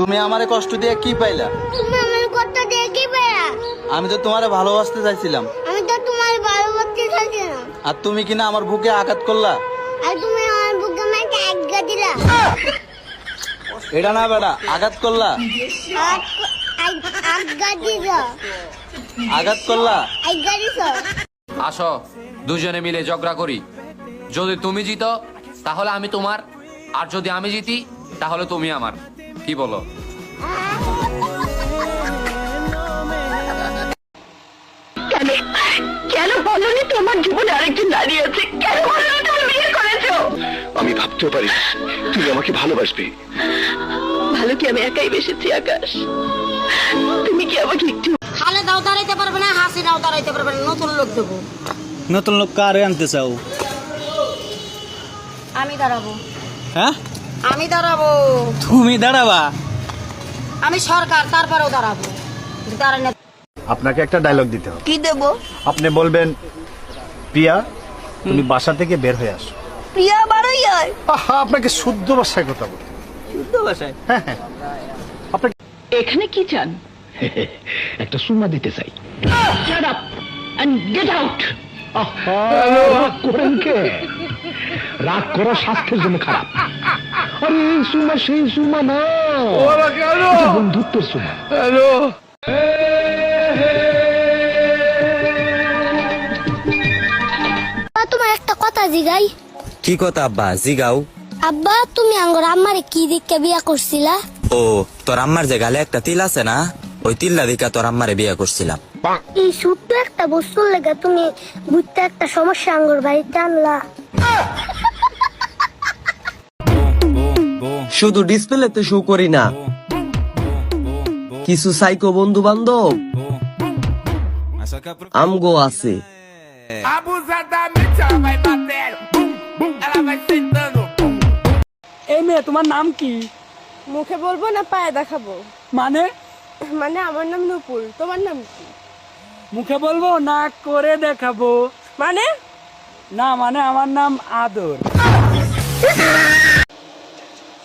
তুমি আমারে কষ্ট দিয়ে কি পাইলা? তুমি আমার কথা দিয়ে কি পেরা আমি তো তোমারে ভালোবাসতে চাইছিলাম। আমি তো তোমার ভালোবাসতে চাইছিলাম। আর তুমি কিনা আমার বুকে আঘাত করলা? আর তুমি আমার বুকে আমাকে আজ্ঞা দিলা। এটা না বেটা আঘাত করলা? আজ্ঞা দিছ। আঘাত করলা? আজ্ঞা দিছ। আসো দুজনে মিলে ঝগড়া করি। যদি তুমি জিতো তাহলে আমি তোমার। আর যদি আমি জিতি তাহলে তুমি আমার। কি বলো? কেন? কেন বলনি তোমার জীবনে আরেকজন নারী আছে? কেন বলনি তুমি বিয়ে করেছ? আমি ভাবতেও পারি আমাকে ভালোবাসবে। ভালো কি আমি একাই বেসেছি আকাশ? তুমি কি আমাকে একটু খালে দাও দাঁড়াইতে পারবে না হাসি দাও দাঁড়াইতে পারবে না নতুন লোক দেবো। নতুন লোক কারে আনতে চাও? আমি দাঁড়াবো। হ্যাঁ? আমি দাঁড়াবো। তুমি দাঁড়াবা। আমি সরকার তারপরেও দাঁড়াবো। আপনাকে একটা ডায়লগ দিতে হবে। কি দেব? আপনি বলবেন প্রিয়া তুমি বাসা থেকে বের হয়ে আসো। প্রিয়া বারোই হয় আহা আপনাকে শুদ্ধ ভাষায় কথা বলতে শুদ্ধ ভাষায়? হ্যাঁ হ্যাঁ। আপনাকে এখানে কি চান? একটা সুমা দিতে চাই। Up and get out. আহা, রাগ করেন কে? রাগ করা স্বাস্থ্যের জন্য খারাপ। আরে এই সুমা সেই সুমা না। এটা বন্ধুত্বের সুমা। আব্বা, তোমার একটা কথা জিগাই। কি কথা আব্বা? জিগাও। আব্বা তুমি আঙ্গর আম্মারে কি দিকে বিয়া করছিলা? ও তোর আম্মার যে গালে একটা তিল আছে না ওই তিল্লা দিকা তোর আম্মারে বিয়ে করছিলাম। এই ছোট্ট একটা বস্তুর লেগে তুমি বুঝতে একটা সমস্যা আঙ্গর বাড়িতে আনলা। শুধু ডিসপ্লেতে শো করি না। কিছু সাইকো বন্ধু বান্ধব আমগো আছে। এই মেয়ে তোমার নাম কি? মুখে বলব না পায়ে দেখাবো? মানে? মানে আমার নাম নুপুর। তোমার নাম কি? মুখে বলব না করে দেখাবো। মানে? না মানে আমার নাম আদর।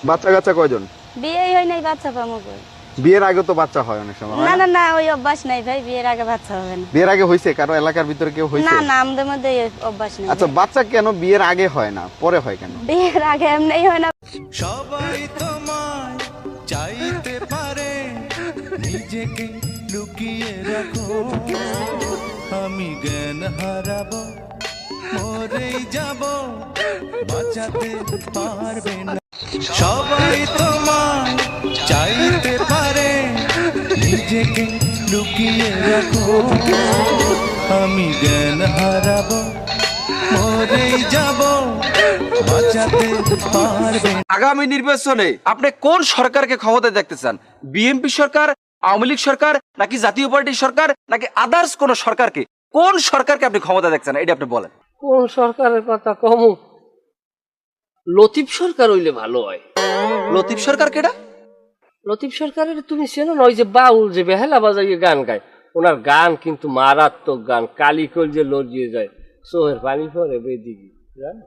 বাচ্চা কাচ্চা কয়জন? বিয়েই হয় নাই বাচ্চা পাবো কই? বিয়ের আগে তো বাচ্চা হয় অনেক সময় না না? না ওই অভ্যাস নাই ভাই বিয়ের আগে বাচ্চা হবে না। বিয়ের আগে হইছে? কারও এলাকার ভিতরে কেউ হয়েছে না না আমাদের মধ্যে এই অভ্যাস নেই আচ্ছা বাচ্চা কেন বিয়ের আগে হয় না পরে হয় কেন? বিয়ের আগে এমনি হয় না। সবাই তোমায় চাইতে পারে নিজেকে লুকিয়ে রাখো। আমি জ্ঞান হারাবো মরেই যাব বাঁচাতে পারবে না। সবাই তোমায় চাইতে পারে নিজেকে লুকিয়ে রাখো। আমি জ্ঞান হারাবো মরেই যাব বাঁচাতে পারবে। আগামী নির্বাচনে আপনি কোন সরকারকে ক্ষমতায় দেখতে চান? বিএনপি সরকার আওয়ামী লীগ সরকার নাকি জাতীয় পার্টির সরকার নাকি আদার্স কোন সরকারকে? কোন সরকারকে আপনি ক্ষমতা দেখছেন এটা আপনি বলেন। কোন সরকারের কথা কমু? লতিফ সরকার হইলে ভালো হয়। লতিফ সরকার কেডা? লতিফ সরকারের তুমি চেনো না ওই যে বাউল যে বেহালা বাজাইয়ে গান গায় ওনার গান কিন্তু মারাত্মক গান কালিকল যে লড়িয়ে যায় সোহের পানি পরে বেদিকে জানো?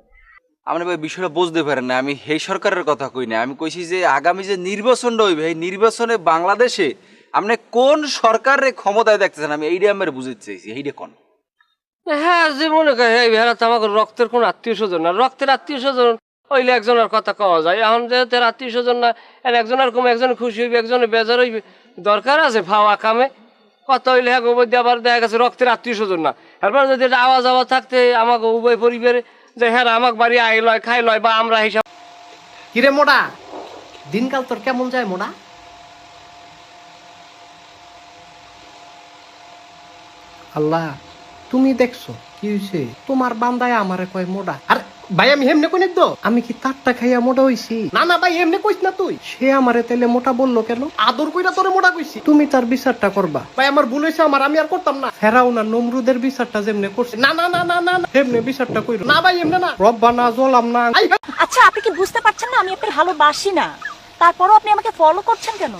আপনি ভাই বিষয়টা বুঝতে পারেন না আমি এই সরকারের কথা কই না আমি কইছি যে আগামী যে নির্বাচনটা হইবে এই নির্বাচনে বাংলাদেশে আপনি কোন সরকারের ক্ষমতায় দেখতেছেন আমি এইটা আমার বুঝতে চাইছি এইটা কোন? হ্যাঁ যে মনে করে এই ভেড়া তো আমাকে রক্তের কোন আত্মীয় স্বজন না রক্তের আত্মীয় স্বজন হইলে একজনের কথা কওয়া যায়। এখন যেহেতু আত্মীয় স্বজন না একজনের কম একজন খুশি হইবে, একজনে বেজার হইবে, দরকার আছে ফাওয়া কামে। কত হইলে হ্যাঁ গোবর দিয়ে আবার দেখা গেছে রক্তের আত্মীয় স্বজন না এরপর যদি আওয়াজ আওয়াজ থাকতে আমাকে উভয় পরিবারে যে হ্যাঁ আমাকে বাড়ি আই লয় খাই লয় বা আমরা হিসাব কিরে মোড়া? দিনকাল তোর কেমন যায় মোড়া? আল্লাহ, তুমি দেখছ কি হয়েছে তোমার বান্দায় আমারে কয় মোড়া? আর ভাই আমি হেমনে কোনে তো? আমি কি তারটা খাইয়া মোটা হইছি? না না ভাই এমনি কইস না তুই। সে আমারে তাইলে মোটা বলল কেন? আদর কইরা তোরে মোটা কইছি। তুমি তার বিচারটা করবা। ভাই আমার ভুল হয়েছে আমার আমি আর করতাম না। ফেরাও না নমরুদের বিচারটা যেমনে করছে। না না না না না না, এমনে বিচারটা কইরো। না ভাই এমনে না। রব্বা না জলাম না আচ্ছা আপনি কি বুঝতে পারছেন না আমি আপনাকে ভালোবাসি না? তারপরও আপনি আমাকে ফলো করছেন কেন?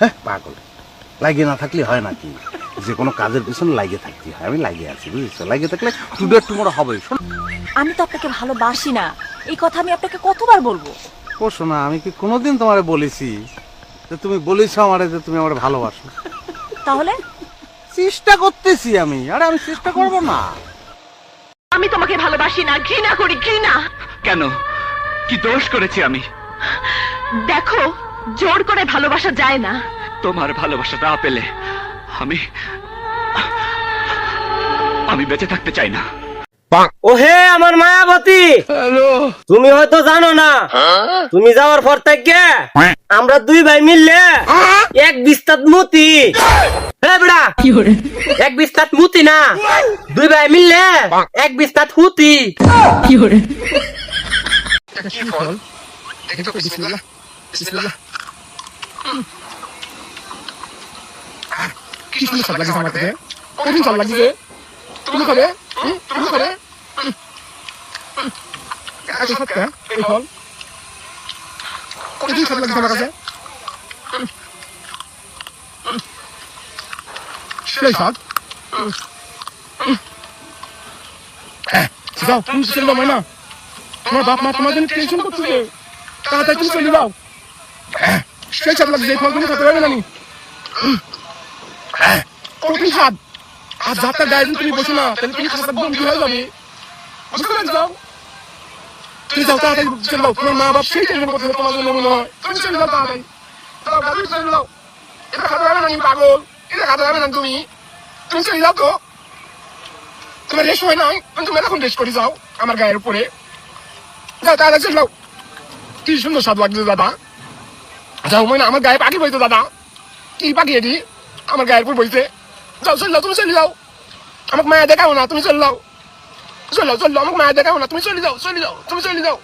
হ্যাঁ পাগল। লাগিয়ে না থাকলে হয় নাকি যে কোনো কাজের পিছনে লাগিয়ে থাকতে হয়। আমি লাগিয়ে আছি বুঝেছ? লাগিয়ে থাকলে টুডে টুমোরো হবে আমি তো আপনাকে ভালোবাসি না। এই কথা আমি আপনাকে কতবার বলব? ও শোনা আমি কি কোনোদিন তোমারে বলেছি? যে তুমি বলেছ আমারে যে তুমি আমার ভালোবাসো। তাহলে? চেষ্টা করতেছি আমি। আরে আমি চেষ্টা করব না। আমি তোমাকে ভালোবাসি না ঘৃণা করি ঘৃণা। কেন? কি দোষ করেছি আমি? দেখো জোর করে ভালোবাসা যায় না। তোমার ভালোবাসা না পেলে আমি আমি বেঁচে থাকতে চাই না। ও হে আমার মায়াবতী! তুমি হয়তো জানো না। তুমি যাওয়ার পর থেকে আমরা দুই ভাই মিললে এক বিস্তাত মুতি। বেড়া এক বিস্তাত মুতি না। দুই ভাই মিললে এক বিস্তাত হুতি। কি সুন্দর স্বাদ লাগছে আমার কাছে কঠিন স্বাদ লাগছে তুমি খাবে? তুমি খাবে। এত স্বাদ কে? এই ফল। কঠিন স্বাদ লাগছে আমার কাছে। সেই স্বাদ হুম। হুম। এহ, যাও তুমি চলে যাও মাইনা। তোমার বাপ মা তোমার জন্য টেনশন করতেছে। তাড়াতাড়ি তুমি চলে যাও। সেই স্বাদ লাগছে এই ফল তুমি খেতে পারবে না কঠিন স্বাদ আর যাত্রা না, তাহলে তুমি খাতা বন্ধু হয়ে যাবে? বুঝতে পারছ মা বাপ সেই টেনশন যাও এটা খাতে পারবে না পাগল। এটা খাতে তুমি। তুমি যাও তো। তোমার রেস্ট হয় নাই, তুমি এখন রেস্ট করে যাও আমার গায়ের উপরে। যাও, তাড়াতাড়ি চলে যাও। কি সুন্দর স্বাদ লাগছে, দাদা। যাও মানে আমার গায়ে পাখি বইতো, দাদা। কি পাখি এটি? আমার গায়ের উপর বইছে। যাও, চল, তুমি চলে যাও। আমাকে মায়া দেখাও না, তুমি চলে যাও। চল যাও চল, আমাকে মায়া দেখাও না, তুমি চলে যাও চলে যাও, তুমি চলে যাও।